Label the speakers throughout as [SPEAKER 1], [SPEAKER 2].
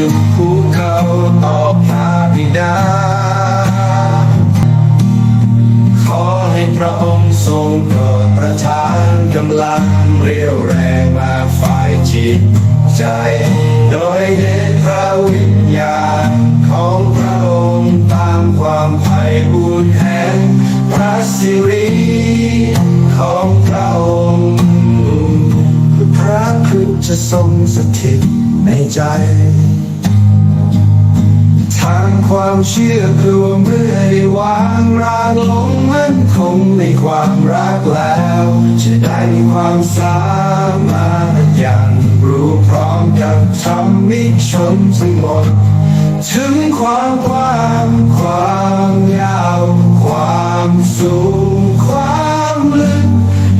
[SPEAKER 1] จุดภูเขาต่อพระบิดา ขอให้พระองค์ทรงโปรดประทานกำลังเรียวแรงมาฝ่ายจิตใจ โดยเดชพระวิญญาณของพระองค์ตามความไพ่บูรแห่งพระสิริของพระองค์พระคริสต์จะทรงสถิตในใจ ความเชื่อคือว่าเมื่อได้วางรางลงมั่นคงในความรักแล้ว จะได้มีความสามารถอย่างรู้พร้อมกับทำมิชนทั้งหมดถึงความกว้างความยาว ความสูง ความลึก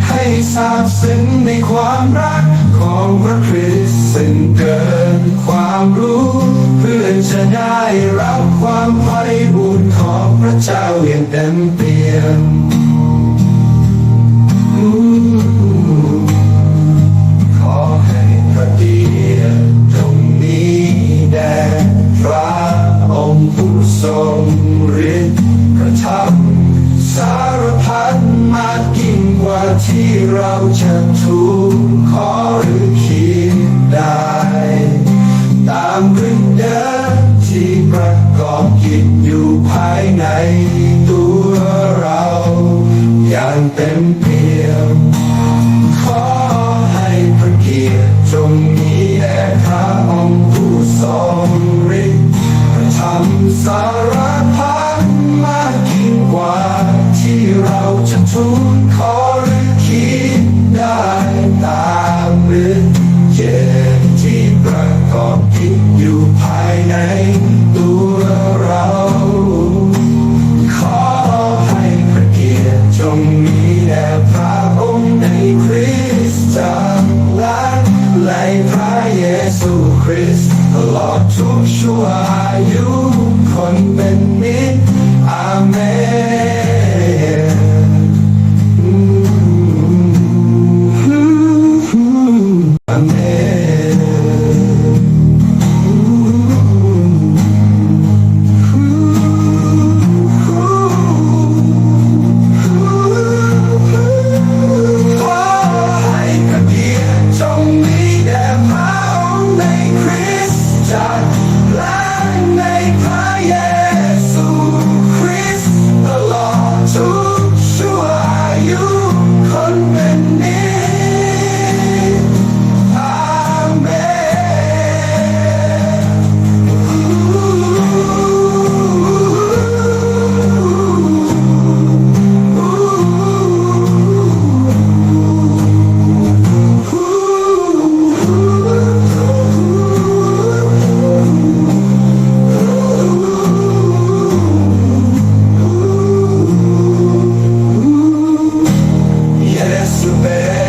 [SPEAKER 1] ให้ทราบซึ้งในความรักของพระคริสต์ซึ่งเกินความรู้เพื่อ จะได้รับความไพบูรย์ของพระเจ้าอย่างเต็มเปี่ยมขอให้พระเดียรตรงนี้แด่พระองค์ผู้ทรงฤทธิ์ประทับสารพัดมากยิ่งกว่าที่เราจะทูลขอหรือคิดได้ ตามฤทธิ เต็มเปี่ยมขอให้พระเกียรติจงมีแด่พระองค์ผู้ทรงฤทธิ์ประทำสารพัดมากยิ่งกว่าที่เราจะทูลขอหรือคิดได้ตามฤทธิ์เจตที่ประกอบกิจอยู่ภายใน ในพระเยซูคริสต์ตลอดทุกชั่วอายุคนเป็นมิตร too bad.